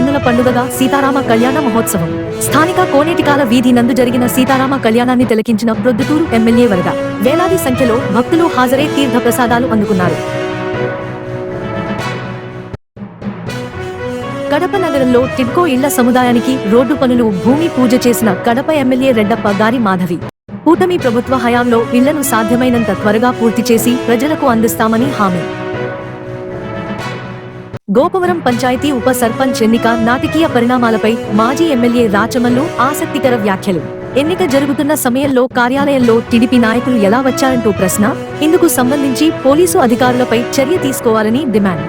కన్నుల పండుగగా సీతారామ కళ్యాణ మహోత్సవం. స్థానిక కోనేటికాల వీధి నందు జరిగిన సీతారామ కళ్యాణాన్ని తిలకించిన ప్రొద్దుటూరు ఎమ్మెల్యే వరద. వేలాది సంఖ్యలో భక్తులు హాజరై తీర్థ ప్రసాదాలు అందుకున్నారు. కడప నగరంలో టిడ్కో ఇళ్ళ సముదాయానికి రోడ్డు పనులు భూమి పూజ చేసిన కడప ఎమ్మెల్యే రెడ్డప్ప గారి మాధవి. కూటమి ప్రభుత్వ హయాంలో ఇళ్ళను సాధ్యమైనంత త్వరగా పూర్తి చేసి ప్రజలకు అందిస్తామని హామీ. గోపవరం పంచాయతీ ఉప సర్పంచ్ ఎన్నిక నాటకీయ పరిణామాలపై మాజీ ఎమ్మెల్యే రాచమల్లు ఆసక్తికర వ్యాఖ్యలు. ఎన్నిక జరుగుతున్న సమయంలో కార్యాలయంలో టీడీపీ నాయకులు ఎలా వచ్చారంటూ ప్రశ్న? ఇందుకు సంబంధించి పోలీసు అధికారులపై చర్య తీసుకోవాలని డిమాండ్.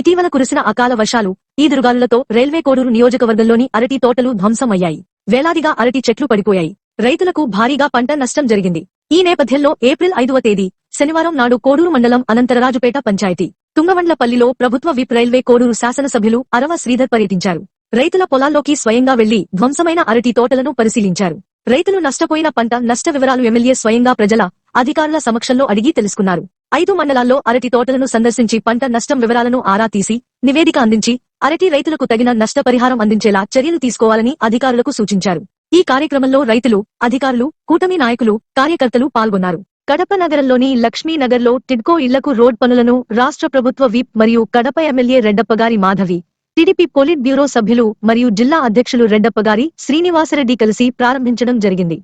ఇటీవల కురిసిన అకాల వర్షాలు ఈదురుగాలులతో రైల్వే కోడూరు నియోజకవర్గంలోని అరటి తోటలు ధ్వంసమయ్యాయి. వేలాదిగా అరటి చెట్లు పడిపోయాయి. రైతులకు భారీగా పంట నష్టం జరిగింది. ఈ నేపథ్యంలో ఏప్రిల్ ఐదవ తేదీ శనివారం నాడు కోడూరు మండలం అనంతరరాజుపేట పంచాయతీ. తుంగవండ్లపల్లిలో ప్రభుత్వ విప్ రైల్వే కోడూరు శాసనసభ్యులు అరవ శ్రీధర్ పర్యటించారు. రైతుల పొలాల్లోకి స్వయంగా వెళ్ళి ధ్వంసమైన అరటి తోటలను పరిశీలించారు. రైతులు నష్టపోయిన పంట నష్ట వివరాలు ఎమ్మెల్యే స్వయంగా ప్రజల అధికారుల సమక్షంలో అడిగి తెలుసుకున్నారు. ఐదు మండలాల్లో అరటి తోటలను సందర్శించి పంట నష్టం వివరాలను ఆరా తీసి నివేదిక అందించి అరటి రైతులకు తగిన నష్టపరిహారం అందించేలా చర్యలు తీసుకోవాలని అధికారులకు సూచించారు. ఈ కార్యక్రమంలో రైతులు అధికారులు కూటమి నాయకులు కార్యకర్తలు పాల్గొన్నారు. కడప నగరంలోని లక్ష్మీనగర్లో టిడ్కో ఇళ్ళకు రోడ్ పనులను రాష్ట్ర ప్రభుత్వ విప్ మరియు Kadapa MLA Reddappagari Madhavi TDP politburo సభ్యులు మరియు జిల్లా అధ్యక్షులు రెడ్డప్పగారి శ్రీనివాసరెడ్డి కలిసి ప్రారంభించడం జరిగింది.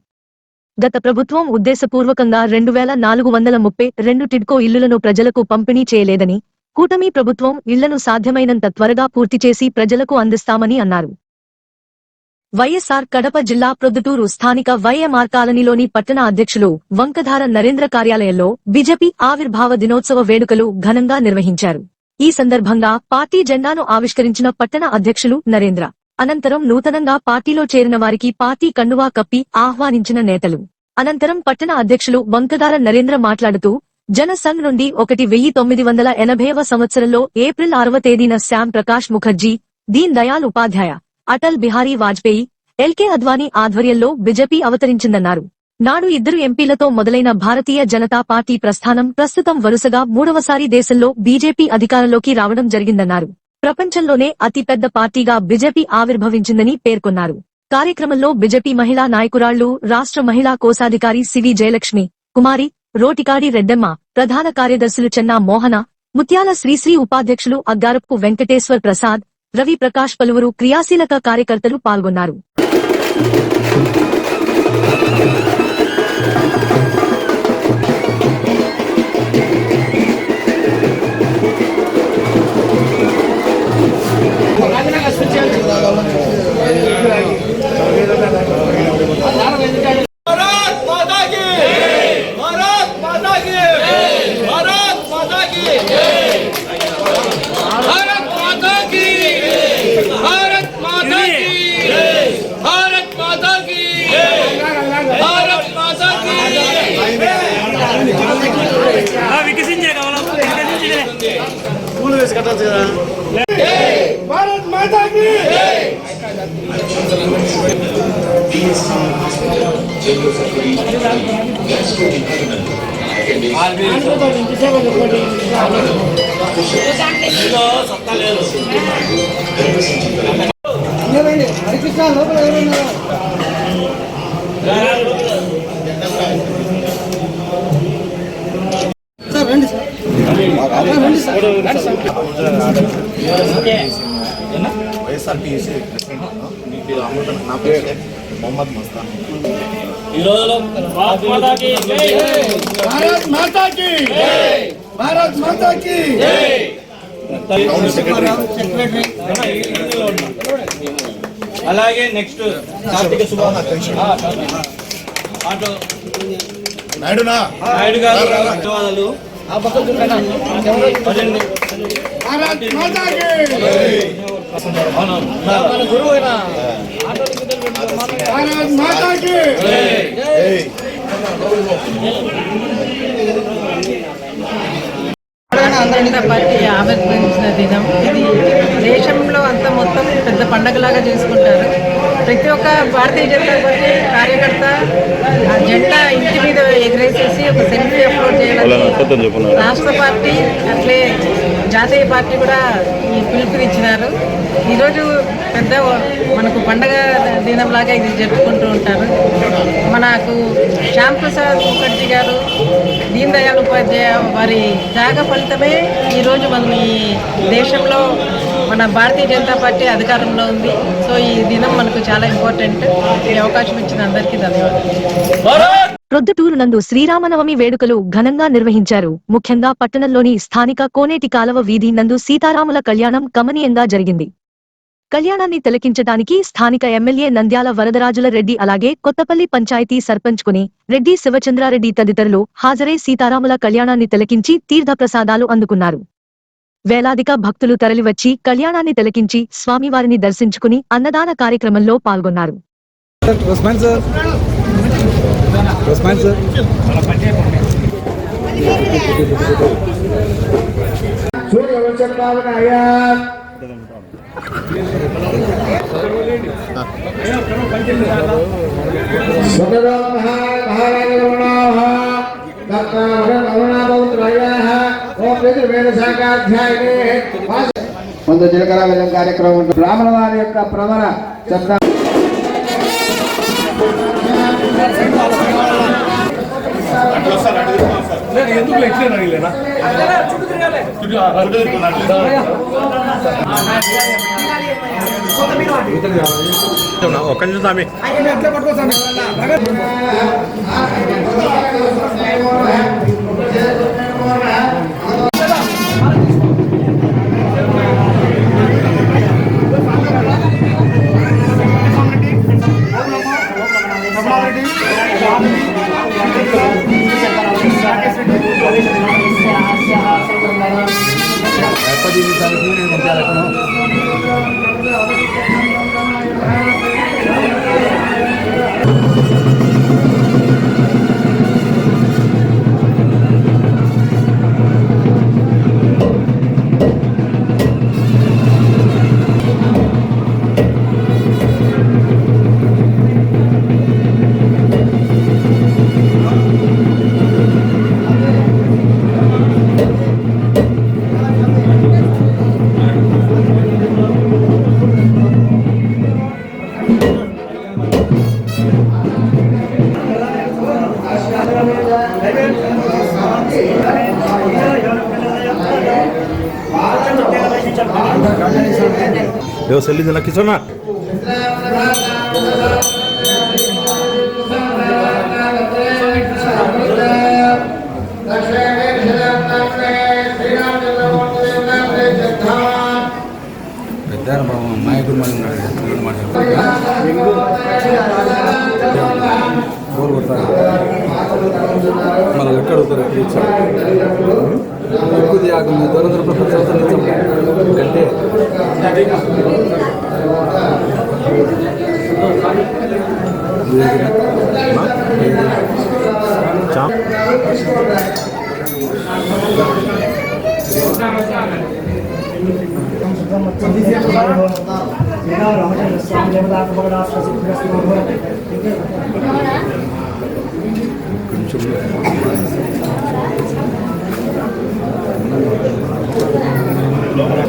గత ప్రభుత్వం ఉద్దేశపూర్వకంగా రెండు వేల నాలుగు వందల ముప్పై రెండు టిడ్కో ఇల్లులను ప్రజలకు పంపిణీ చేయలేదని కూటమి ప్రభుత్వం ఇళ్ళను సాధ్యమైనంత త్వరగా పూర్తి చేసి ప్రజలకు అందిస్తామని అన్నారు. వైఎస్ఆర్ కడప జిల్లా ప్రొద్దుటూరు స్థానిక వైఎంఆర్ కాలనీలోని పట్టణ అధ్యక్షులు వంకధార నరేంద్ర కార్యాలయంలో బీజేపీ ఆవిర్భావ దినోత్సవ వేడుకలు ఘనంగా నిర్వహించారు. ఈ సందర్భంగా పార్టీ జెండాను ఆవిష్కరించిన పట్టణ అధ్యక్షులు నరేంద్ర అనంతరం నూతనంగా పార్టీలో చేరిన వారికి పార్టీ కండువా కప్పి ఆహ్వానించిన నేతలు. అనంతరం పట్టణ అధ్యక్షులు వంకధార నరేంద్ర మాట్లాడుతూ జనసంఘ్ నుండి ఒకటి వెయ్యి తొమ్మిది వందల ఎనభైవ సంవత్సరంలో ఏప్రిల్ ఆరవ తేదీన శ్యామ్ ప్రకాష్ ముఖర్జీ దీన్ దయాల్ ఉపాధ్యాయ అటల్ బిహారీ వాజ్పేయి ఎల్కే అద్వానీ ఆధ్వర్యంలో బీజేపీ అవతరించిందన్నారు. నాడు ఇద్దరు ఎంపీలతో మొదలైన భారతీయ జనతా పార్టీ ప్రస్థానం ప్రస్తుతం వరుసగా మూడవసారి దేశంలో బీజేపీ అధికారంలోకి రావడం జరిగిందన్నారు. ప్రపంచంలోనే అతిపెద్ద పార్టీగా బీజేపీ ఆవిర్భవించిందని పేర్కొన్నారు. కార్యక్రమంలో బీజేపీ మహిళా నాయకురాళ్ళు రాష్ట్ర మహిళా కోశాధికారి సివి జయలక్ష్మి కుమారి రోటికాడి రెడ్డమ్మ ప్రధాన కార్యదర్శులు చెన్నా మోహన ముత్యాల శ్రీశ్రీ ఉపాధ్యక్షులు అగ్గారపు వెంకటేశ్వర్ ప్రసాద్ రవి ప్రకాష్ పలువురు క్రియాశీలక కార్యకర్తలు పాల్గొన్నారు. కట్టచ్చు కదా హరికృష్ణ లోపల ఎవరున్నారు వైఎస్ఆర్టీసీ నా పేరు మొహమ్మద్ మస్తాన్ ఈ రోజులో భారత్ మాతాకి భారత్ మాతాకి అలాగే నెక్స్ట్ కార్తీక శుభాకాంక్ష నాయుడు నాయుడు గారు ధన్యవాదాలు. ఆ పార్టీ ఆవిర్భవించిన దినం. ఇది దేశంలో అంత మొత్తం పెద్ద పండగలాగా చేసుకుంటారు. ప్రతి ఒక్క భారతీయ జనతా పార్టీ కార్యకర్త ఆ జెండా ఇంటి మీద ఎగరేసేసి ఒక సెల్ఫీ అప్లోడ్ చేయాలని రాష్ట్ర పార్టీ అట్లే జాతీయ పార్టీ కూడా ఈ పిలుపునిచ్చినారు. ఈరోజు పెద్ద మనకు పండగ దినంలాగా ఇది జరుపుకుంటూ ఉంటారు. మనకు శ్యామ్ ప్రసాద్ ముఖర్జీ గారు దీన్ దయాళ్ ఉపాధ్యాయ వారి త్యాగ ఫలితమే ఈరోజు మనం ఈ దేశంలో మన భారతీయ జనతా పార్టీ అధికారంలో ఉంది. సో ఈ దినం మనకు చాలా ఇంపార్టెంట్. ఈ అవకాశం ఇచ్చిన అందరికీ ధన్యవాదాలు. ప్రొద్దుటూరు నందు శ్రీరామనవమి వేడుకలు ఘనంగా నిర్వహించారు. ముఖ్యంగా పట్టణంలోని స్థానిక కోనేటి కాలవ వీధి నందు సీతారాముల కళ్యాణం కమనీయంగా జరిగింది. కళ్యాణాన్ని తిలకించడానికి స్థానిక ఎమ్మెల్యే నంద్యాల వరదరాజుల రెడ్డి అలాగే కొత్తపల్లి పంచాయతీ సర్పంచ్ కుని రెడ్డి శివచంద్రారెడ్డి తదితరులు హాజరై సీతారాముల కళ్యాణాన్ని తిలకించి తీర్థప్రసాదాలు అందుకున్నారు. వేలాదిగా భక్తులు తరలివచ్చి కళ్యాణాన్ని తిలకించి స్వామివారిని దర్శించుకుని అన్నదాన కార్యక్రమంలో పాల్గొన్నారు. రెస్పాన్స్ సార్ రెస్పాన్స్ సార్ ముందు జీలకర్ర బెల్లం కార్యక్రమం ఉంటుంది బ్రాహ్మణ వారి యొక్క ప్రవర శబ్ద ఒక్క నిమిషం స్వామి ఇది లక్కిసోనా పెద్దారు బాబు నాయకుడు ఎక్కడ అవుతారు ఎక్కడ ఇచ్చారు ఎక్కువ త్యాగం దూర దూర ప్రపంచం ఇచ్చాం అంటే చాప్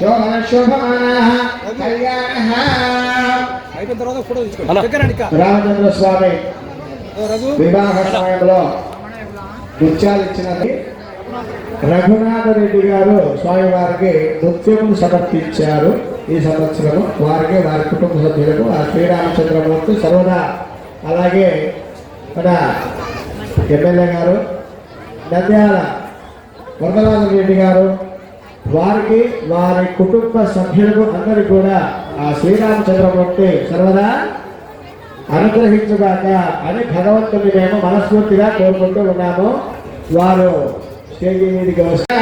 శోభన శోభమాన కళ్యాణ అయిపోయిన తర్వాత ఫోటో తీసుకోండి దగ్గర రామచంద్ర స్వామి వివాహ సమయంలో నృత్యాలు ఇచ్చినది. రఘునాథ రెడ్డి గారు స్వామివారికి నృత్యం సమర్పించారు. ఈ సంవత్సరం వారికి వారి కుటుంబ సభ్యులకు ఆ శ్రీరామచంద్రమూర్తి సర్వదా అలాగే మన ఎమ్మెల్యే గారు నంద్యాల వరదరాజ రెడ్డి గారు వారికి వారి కుటుంబ సభ్యులకు అందరికీ కూడా ఆ శ్రీరామచంద్రమూర్తి సర్వదా అనుగ్రహించుగాక అని భగవంతుని మేము మనస్ఫూర్తిగా కోరుకుంటూ ఉన్నాము. వారు స్టేజీ మీదకి వస్తే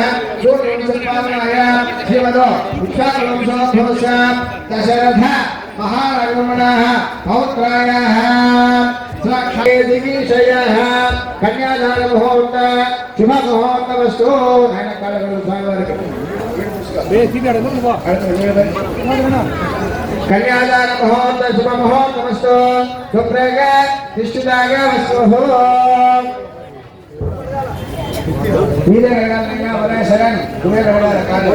దశరథ మహారమణ పౌత్రాయ కన్యాదాన ముహూర్త శుభ ముహూర్త వస్తు స్వామివారికి కన్యాదాన ముహూర్త శుభ ముహూర్త వస్తు శుభ్రగ నిష్ఠితాగ వస్తు మీరే కడగాలి ఒరే శరణ్ నువ్వే కడగాలి కాదు.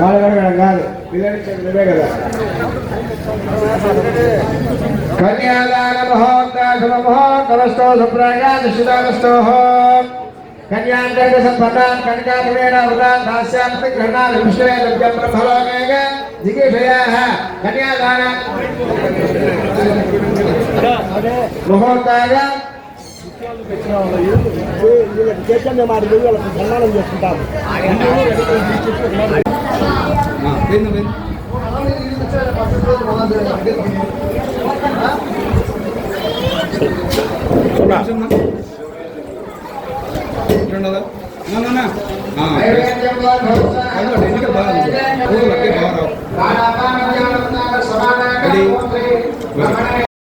వాళ్ళు కడగడం కాదు. నువ్వే కదా. కన్యాదాన శుభ ముహూర్త వస్తు శుభ్రగ నిష్ఠితాగ వస్తు కన్యాంతర్గ సంపదాన్ కనకాధరేణ వృతాన్ దాస్యాత్మిక గ్రహణాల విషయ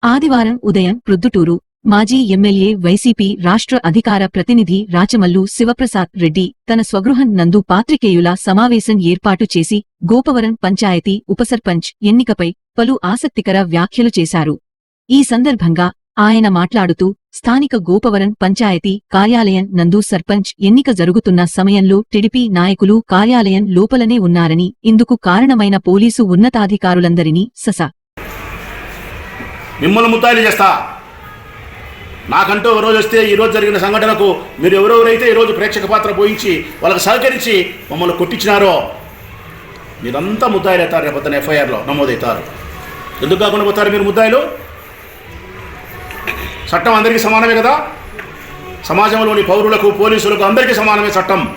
ఆదివారం ఉదయం ప్రొద్దుటూరు మాజీ ఎమ్మెల్యే వైసీపీ రాష్ట్ర అధికార ప్రతినిధి రాచమల్లు శివప్రసాద్ రెడ్డి తన స్వగృహం నందు పాత్రికేయుల సమావేశం ఏర్పాటు చేసి గోపవరం పంచాయతీ ఉపసర్పంచ్ ఎన్నికపై పలు ఆసక్తికర వ్యాఖ్యలు చేశారు. ఈ సందర్భంగా ఆయన మాట్లాడుతూ స్థానిక గోపవరం పంచాయతీ కార్యాలయం నందు సర్పంచ్ ఎన్నిక జరుగుతున్న సమయంలో టిడిపి నాయకులు కార్యాలయం లోపలనే ఉన్నారని ఇందుకు కారణమైన పోలీసు ఉన్నతాధికారులందరినీ సస. మిమ్మల్ని ముత్తాయిలు చేస్తా. నాకంటూ ఒక రోజు వస్తే ఈ రోజు జరిగిన సంఘటనకు మీరు ఎవరెవరైతే ఈరోజు ప్రేక్షక పాత్ర పోయించి వాళ్ళకి సహకరించి మమ్మల్ని కొట్టించినారో మీరంతా ముద్దాయిలు అవుతారు రేపొద్దున ఎఫ్ఐఆర్లో నమోదవుతారు. ఎందుకు కాకుండా పోతారు మీరు ముద్దాయిలు చట్టం అందరికీ సమానమే కదా? సమాజంలోని పౌరులకు పోలీసులకు అందరికీ సమానమే చట్టం.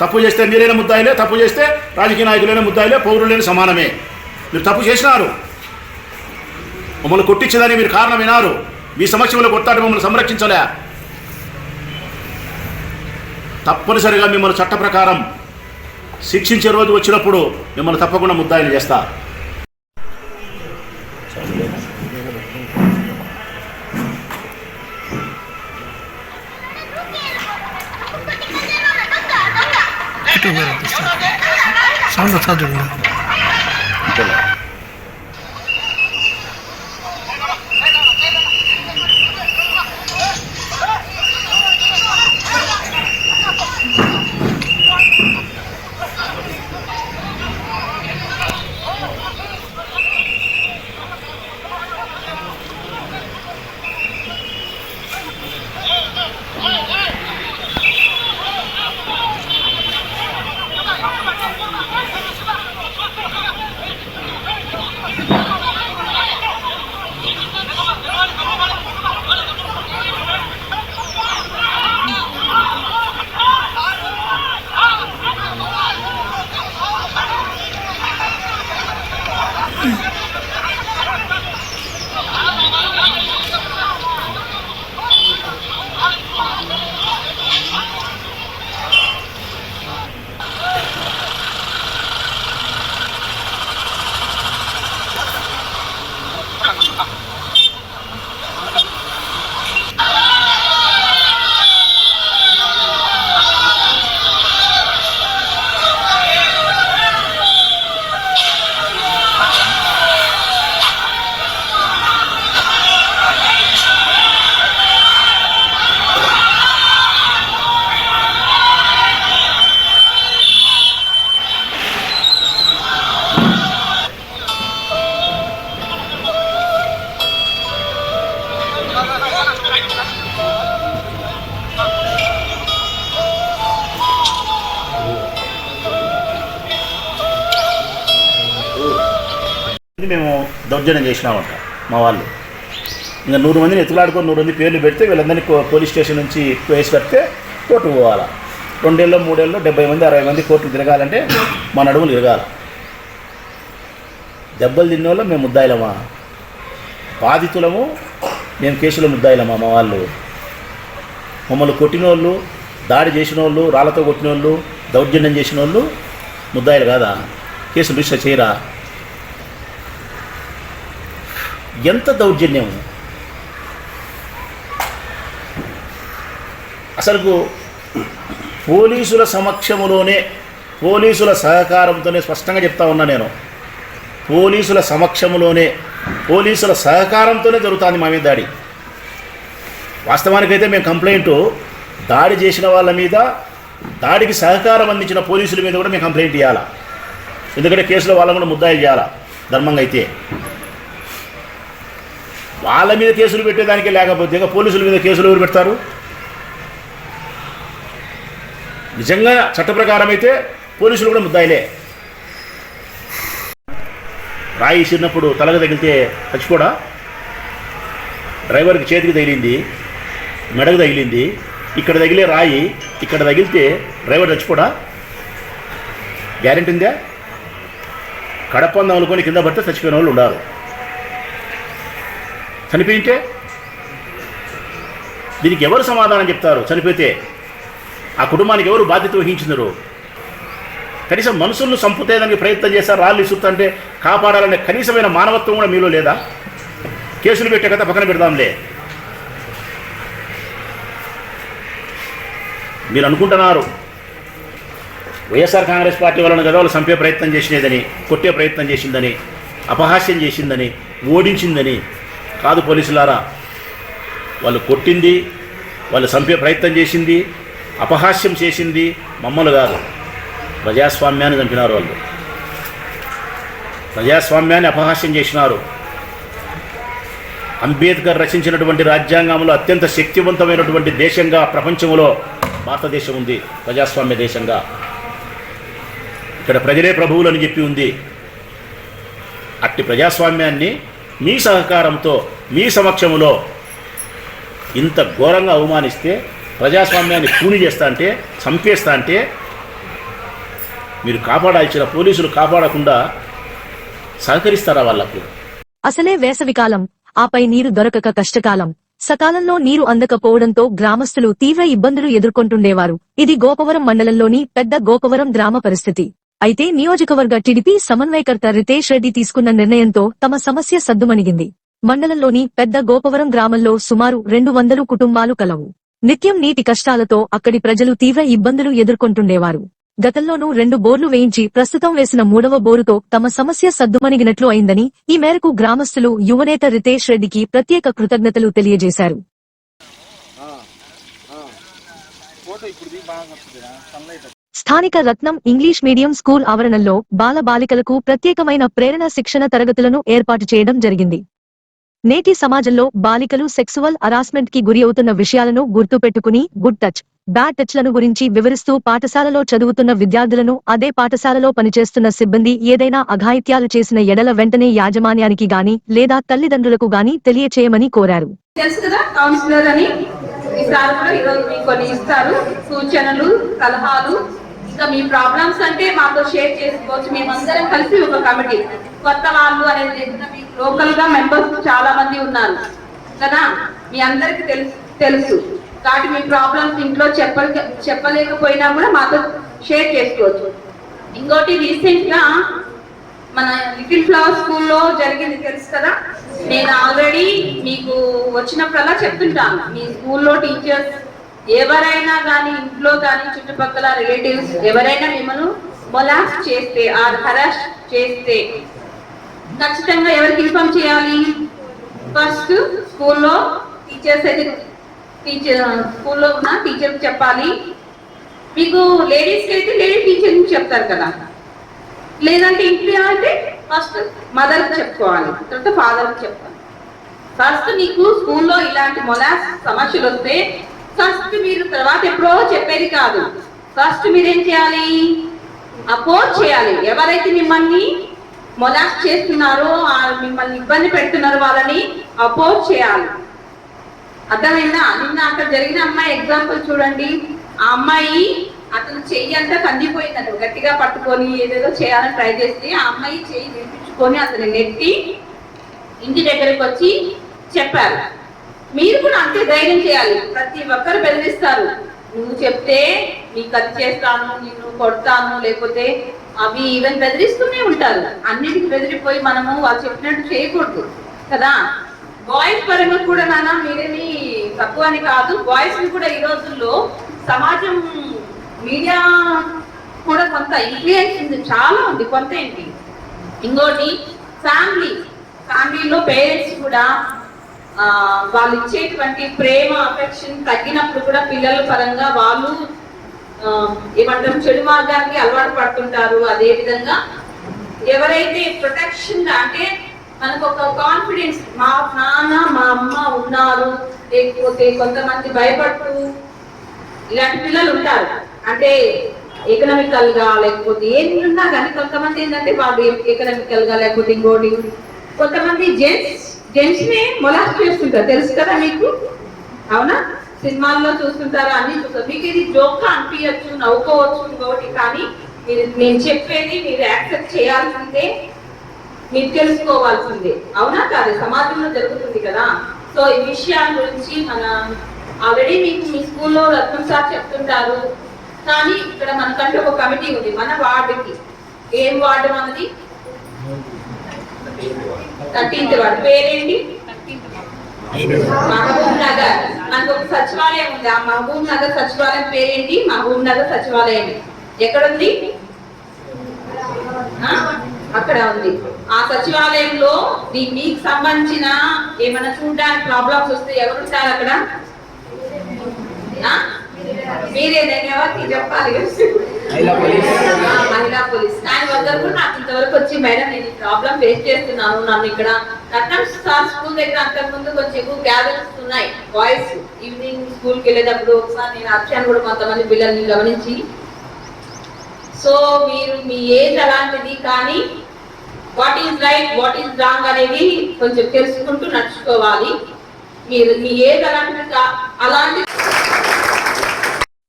తప్పు చేస్తే మీరైనా ముద్దాయిలే తప్పు చేస్తే రాజకీయ నాయకులైన ముద్దాయిలే పౌరులైన సమానమే. మీరు తప్పు చేసినారు. మమ్మల్ని కొట్టించదని మీరు కారణం వినారు మీ సమక్షంలో కొట్టాడు మమ్మల్ని సంరక్షించలే. తప్పనిసరిగా మిమ్మల్ని చట్ట ప్రకారం శిక్షించే రోజు వచ్చినప్పుడు మిమ్మల్ని తప్పకుండా ముద్దాయిలు చేస్తారు చేస్తా ఇది మేము దౌర్జన్యం చేసినామంట మా వాళ్ళు. ఇంకా నూరు మందిని ఎత్తులాడుకొని నూరు మంది పేర్లు పెడితే వీళ్ళందరినీ పోలీస్ స్టేషన్ నుంచి వేసి పెడితే కోర్టుకు పోవాలా. రెండేళ్ళు మూడేళ్ళు డెబ్బై మంది అరవై మంది కోర్టుకు తిరగాలంటే మా నడుములు తిరగాలి. దెబ్బలు తిన్న వాళ్ళు మేము ముద్దాయిలమా? బాధితులము మేము కేసులో ముద్దాయిలమా మా వాళ్ళు? మమ్మల్ని కొట్టిన వాళ్ళు దాడి చేసిన వాళ్ళు రాళ్ళతో కొట్టిన వాళ్ళు దౌర్జన్యం చేసిన వాళ్ళు ముద్దాయిలు కాదా? కేసులు రిజిస్టర్ చేయరా. ఎంత దౌర్జన్యం? అసలు పోలీసుల సమక్షములోనే పోలీసుల సహకారంతోనే స్పష్టంగా చెప్తా ఉన్నా నేను. పోలీసుల సమక్షంలోనే పోలీసుల సహకారంతోనే జరుగుతుంది మా మీద దాడి. వాస్తవానికైతే మేము కంప్లైంట్ దాడి చేసిన వాళ్ళ మీద దాడికి సహకారం అందించిన పోలీసుల మీద కూడా మేము కంప్లైంట్ ఇవ్వాలా ఎందుకంటే కేసులో వాళ్ళని కూడా ముద్దాయి చేయాలా ధర్మంగా అయితే. వాళ్ళ మీద కేసులు పెట్టేదానికి లేకపోతే ఇక పోలీసుల మీద కేసులు ఎవరు పెడతారు? నిజంగా చట్ట ప్రకారం అయితే పోలీసులు కూడా ముద్దాయిలే. రాయి ఇసిరినప్పుడు తలకు తగిలితే చచ్చిపోడా? డ్రైవర్కి చేతికి తగిలింది మెడకు తగిలింది ఇక్కడ తగిలే రాయి ఇక్కడ తగిలితే డ్రైవర్ చచ్చిపోడా? గ్యారెంటీ ఉందా? కడపందం అనుకొని కింద పడితే చచ్చిపోయిన వాళ్ళు ఉండాలి. చనిపోయింటే? దీనికి ఎవరు సమాధానం చెప్తారు? చనిపోతే ఆ కుటుంబానికి ఎవరు బాధ్యత వహించినారు? కనీసం మనుషులను సంపుతేదానికి ప్రయత్నం చేస్తారు రాళ్ళు ఇస్తుంటే కాపాడాలనే కనీసమైన మానవత్వం కూడా మీలో లేదా? కేసులు పెట్టే కదా పక్కన పెడదాంలే. మీరు అనుకుంటున్నారు వైఎస్ఆర్ కాంగ్రెస్ పార్టీ వలన కదా వాళ్ళు చంపే ప్రయత్నం చేసినదని కొట్టే ప్రయత్నం చేసిందని అపహాస్యం చేసిందని ఓడించిందని కాదు పోలీసులారా. వాళ్ళు కొట్టింది వాళ్ళు చంపే ప్రయత్నం చేసింది అపహాస్యం చేసింది మమ్మల్ని కాదు. ప్రజాస్వామ్యాన్ని చంపినారు వాళ్ళు. ప్రజాస్వామ్యాన్ని అపహాస్యం చేసినారు. అంబేద్కర్ రచించినటువంటి రాజ్యాంగంలో అత్యంత శక్తివంతమైనటువంటి దేశంగా ప్రపంచంలో భారతదేశం ఉంది ప్రజాస్వామ్య దేశంగా. ఇక్కడ ప్రజలే ప్రభువులు అని చెప్పి ఉంది. అట్టి ప్రజాస్వామ్యాన్ని మీ సహకారంతో మీ సమక్షంలో ఇంత ఘోరంగా అవమానిస్తే ప్రజాస్వామ్యాన్ని కూని చేస్తా అంటే చంపేస్తా అంటే మీరు కాపాడాల్సిన పోలీసులు కాపాడకుండా సహకరిస్తారా వాళ్ళకు? అసలే వేసవికాలం ఆపై నీరు దొరకక కష్టకాలం. సకాలంలో నీరు అందకపోవడంతో గ్రామస్తులు తీవ్ర ఇబ్బందులు ఎదుర్కొంటుండేవారు. ఇది గోపవరం మండలంలోని పెద్ద గోపవరం గ్రామ పరిస్థితి. అయితే నియోజకవర్గ టీడీపీ సమన్వయకర్త రితేష్ రెడ్డి తీసుకున్న నిర్ణయంతో తమ సమస్య సద్దుమణిగింది. మండలంలోని పెద్ద గోపవరం గ్రామంలో సుమారు రెండు వందలు కుటుంబాలు కలవు. నిత్యం నీటి కష్టాలతో అక్కడి ప్రజలు తీవ్ర ఇబ్బందులు ఎదుర్కొంటుండేవారు. గతంలోనూ రెండు బోర్లు వేయించి ప్రస్తుతం వేసిన మూడవ బోరుతో తమ సమస్య సద్దుమణిగినట్లు అయిందని ఈ మేరకు గ్రామస్తులు యువనేత రితేష్ రెడ్డికి ప్రత్యేక కృతజ్ఞతలు తెలియజేశారు. స్థానిక రత్నం ఇంగ్లీష్ మీడియం స్కూల్ ఆవరణలో బాల బాలికలకు ప్రత్యేకమైన ప్రేరణ శిక్షణ తరగతులను ఏర్పాటు చేయడం జరిగింది. నేటి సమాజంలో బాలికలు సెక్సువల్ హరాస్మెంట్కి గురి అవుతున్న విషయాలను గుర్తుపెట్టుకుని గుడ్ టచ్ బ్యాడ్ టచ్లను గురించి వివరిస్తూ పాఠశాలలో చదువుతున్న విద్యార్థులను అదే పాఠశాలలో పనిచేస్తున్న సిబ్బంది ఏదైనా అఘాయిత్యాలు చేసిన ఎడల వెంటనే యాజమాన్యానికి గాని లేదా తల్లిదండ్రులకు గాని తెలియచేయమని కోరారు. తెలుసు కదా కౌన్సిలర్ అని ఈ కూడా ఈరోజు మీకు కొన్ని ఇస్తారు. సూచనలు సలహాలు ఇంకా మీ ప్రాబ్లమ్స్ అంటే మాతో షేర్ చేసుకోవచ్చు. మేమందరం కలిసి ఒక కమిటీ కొత్త వాళ్ళు అనేది లోకల్గా మెంబర్స్ చాలా మంది ఉన్నారు. కదా మీ అందరికి తెలుసు తెలుసు. కాబట్టి మీ ప్రాబ్లమ్స్ ఇంట్లో చెప్ప చెప్పలేకపోయినా కూడా మాతో షేర్ చేసుకోవచ్చు. ఇంకోటి రీసెంట్గా మన లిటిల్ ఫ్లవర్ స్కూల్లో జరిగింది తెలుసు కదా? నేను ఆల్రెడీ మీకు వచ్చినప్పుడల్లా చెప్తుంటాను. మీ స్కూల్లో టీచర్స్ ఎవరైనా కానీ ఇంట్లో కానీ చుట్టుపక్కల రిలేటివ్స్ ఎవరైనా మిమ్మల్ని మొలాస్ చేస్తే ఆ హరాష్ చేస్తే ఖచ్చితంగా ఎవరికి ఇన్ఫార్మ్ చేయాలి? ఫస్ట్ స్కూల్లో టీచర్స్ అయితే టీచర్ స్కూల్లో ఉన్న టీచర్కి చెప్పాలి. మీకు లేడీస్కి అయితే లేడీ టీచర్కి చెప్తారు కదా. లేదంటే ఇంట్లో అంటే ఫస్ట్ మదర్కి చెప్పుకోవాలి. తర్వాత ఫాదర్కి చెప్పాలి. ఫస్ట్ నీకు స్కూల్లో ఇలాంటి మొలాస్ సమస్యలు వస్తే ఫస్ట్ మీరు తర్వాత ఎప్పుడో చెప్పేది కాదు. ఫస్ట్ మీరేం చేయాలి? అపోజ్ చేయాలి. ఎవరైతే మిమ్మల్ని మొలాస్ చేస్తున్నారో మిమ్మల్ని ఇబ్బంది పెడుతున్నారో వాళ్ళని అపోజ్ చేయాలి. అర్థమైందా? నిన్న అక్కడ జరిగిన అమ్మాయి ఎగ్జాంపుల్ చూడండి. ఆ అమ్మాయి అతను చెయ్యి అంతా కందిపోయిందట గట్టిగా పట్టుకొని ఏదేదో చేయాలని ట్రై చేస్తే ఆ అమ్మాయి చెయ్యి వినిపించుకొని అతను నెట్టి ఇంటి దగ్గరకు వచ్చి చెప్పారు. మీరు కూడా అంతే ధైర్యం చేయాలి. ప్రతి ఒక్కరు బెదిరిస్తారు. నువ్వు చెప్తే నీ కట్ చేస్తాను నిన్ను కొడతాను లేకపోతే అవి ఈవెన్ బెదిరిస్తూనే ఉంటారు. అన్నిటికి బెదిరిపోయి మనము వాళ్ళు చెప్పినట్టు చేయకూడదు. కదా? బాయ్స్ పరంగా కూడా నాన్న మీరేమి తక్కువ అని కాదు. బాయ్స్ని కూడా ఈ రోజుల్లో సమాజం మీడియా కూడా కొంత ఇన్ఫ్లుయెన్స్ ఉంది. చాలా ఉంది. కొంత ఏంటి? ఇంకోటి ఫ్యామిలీ ఫ్యామిలీలో పేరెంట్స్ కూడా వాళ్ళు ఇచ్చేటువంటి ప్రేమ అఫెక్షన్ తగ్గినప్పుడు కూడా పిల్లల పరంగా వాళ్ళు ఏమంటారు చెడు మార్గానికి అలవాటు పడుతుంటారు. అదే విధంగా ఎవరైతే ప్రొటెక్షన్ అంటే మనకు ఒక కాన్ఫిడెన్స్ మా నాన్న మా అమ్మ ఉన్నారు. లేకపోతే కొంతమంది భయపడుతూ ఇలాంటి పిల్లలు ఉంటారు. అంటే ఎకనామికల్గా లేకపోతే ఏమి ఉన్నా కానీ కొంతమంది ఏంటంటే వాళ్ళు ఎకనామికల్గా లేకపోతే ఇంకోటి. కొంతమంది జెంట్స్ జెంట్స్ని మొలాస్ట్ చేస్తుంటారు. తెలుసు కదా మీకు? అవునా? సినిమాల్లో చూస్తుంటారు? అన్ని చూస్తారు. మీకు ఇది జోక్ అనిపించచ్చు నవ్వుకోవచ్చు ఇంకోటి. కానీ మీరు నేను చెప్పేది మీరు యాక్సెప్ట్ చేయాల్సిందే. మీరు తెలుసుకోవాల్సిందే. అవునా కాదు? సమాజంలో జరుగుతుంది కదా. సో ఈ విషయాల గురించి మన ఆల్రెడీ మీకు మీ స్కూల్లో రత్నం సార్ చెప్తుంటారు. కానీ ఇక్కడ మనకంటే ఒక కమిటీ ఉంది మన వార్డుకి. ఏం వార్డు మనది? Thirteenth ward. పేరేంటి? మహబూబ్ నగర్. మనకు ఒక సచివాలయం ఉంది. ఆ మహబూబ్ నగర్ సచివాలయం పేరేంటి? మహబూబ్ నగర్ సచివాలయం ఎక్కడుంది? అక్కడ ఉంది. ఆ సచివాలయంలో మీకు సంబంధించిన ఏమైనా చూడడానికి ప్రాబ్లమ్స్ వస్తే ఎవరు ఉంటారు అక్కడ? మీరే ఎవరికి చెప్పాలి. మహిళా పోలీస్. దాని వద్దకు నాకు ఇంతవరకు వచ్చి మేడం నేను ఈ ప్రాబ్లం ఫేస్ చేస్తున్నాను. నన్ను ఇక్కడ రత్నం సార్ స్కూల్ దగ్గర అంతకు ముందు కొంచెం ఎక్కువ గ్యాదరింగ్స్ ఉన్నాయి. బాయ్స్ ఈవినింగ్ స్కూల్కి వెళ్ళేటప్పుడు ఒకసారి నేను వచ్చాను కూడా కొంతమంది పిల్లల్ని గమనించి. సో మీరు మీ ఏజ్ అలాంటిది కానీ what is right what is wrong అనేది కొంచెం తెలుసుకుంటూ నడుచుకోవాలి. మీరు మీ ఏజ్ అలాంటి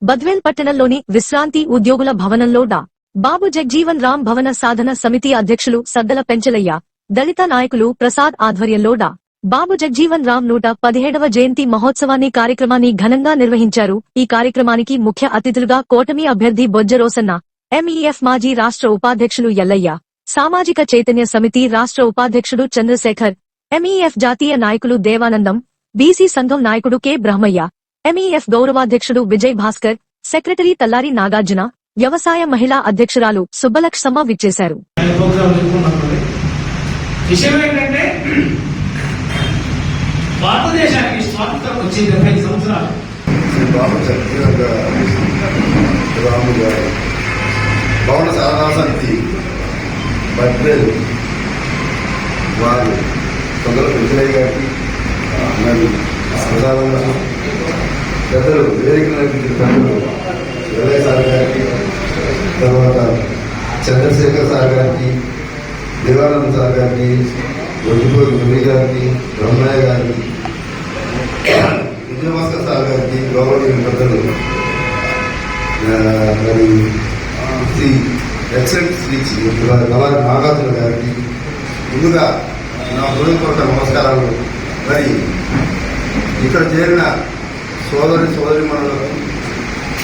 బద్వేల్ పట్టణంలోని విశ్రాంతి ఉద్యోగుల భవనంలో డా. బాబు జగ్జీవన్ రామ్ భవన సాధన సమితి అధ్యక్షులు సద్దల పెంచలయ్య దళిత నాయకులు ప్రసాద్ ఆధ్వర్యంలో డా. బాబు జగ్జీవన్ రామ్ నూట పదిహేడవ జయంతి మహోత్సవాన్ని కార్యక్రమాన్ని ఘనంగా నిర్వహించారు. ఈ కార్యక్రమానికి ముఖ్య అతిథులుగా కోటమి అభ్యర్థి బొజ్జరోసన్న ఎంఈఎఫ్ మాజీ రాష్ట్ర ఉపాధ్యక్షులు ఎల్లయ్య సామాజిక చైతన్య సమితి రాష్ట్ర ఉపాధ్యక్షుడు చంద్రశేఖర్ ఎంఈఎఫ్ జాతీయ నాయకులు దేవానందం బీసీ సంఘం నాయకుడు కె. బ్రహ్మయ్య ఎంఈఎఫ్ గౌరవాధ్యక్షుడు విజయ్ భాస్కర్ సెక్రటరీ తల్లారి నాగార్జున వ్యవసాయ మహిళా అధ్యక్షురాలు సుబ్బలక్ష్మ విచ్చేశారు. భారతదేశానికి స్వాతంత్రం వచ్చి డెబ్బై సంవత్సరాలు. భవన సాధనా సమితి బద్వేలు వారు తొందర పెంచలయ్య గారికి మరి సాధారణ పెద్దలు వేదిక నడిపించిన పెద్దలు శివయ్య సార్ గారికి తర్వాత చంద్రశేఖర్ సార్ గారికి దేవానంద సార్ గారికి ఒడ్డుపూరి గురి గారికి బ్రహ్మయ్య గారికి విజయభాస్కర్ సార్ గారికి గౌరవ పెద్దలు మరి శ్రీ ఎక్సలెంట్ శ్రీ కళారి నాగార్జున గారికి ముందుగా నా హృదయపూర్వక నమస్కారాలు మరి ఇక్కడ చేరిన సోదరి సోదరి మనులకు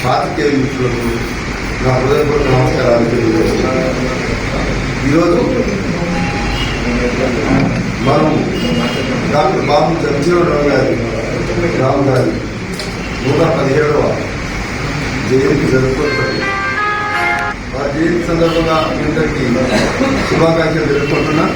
పాతికేయ మిత్రులకు నా హృదయపూర్వక నమస్కారాలు తెలియజేస్తున్నాను ఈరోజు మనం డాక్టర్ బాబు జగజీవనరావు గారి రావు గారి నూట పదిహేడవ జయంతి జరుపుకుంటున్నాం ఈ సందర్భంగా మీ అందరికీ శుభాకాంక్షలు తెలుపుకుంటున్నా.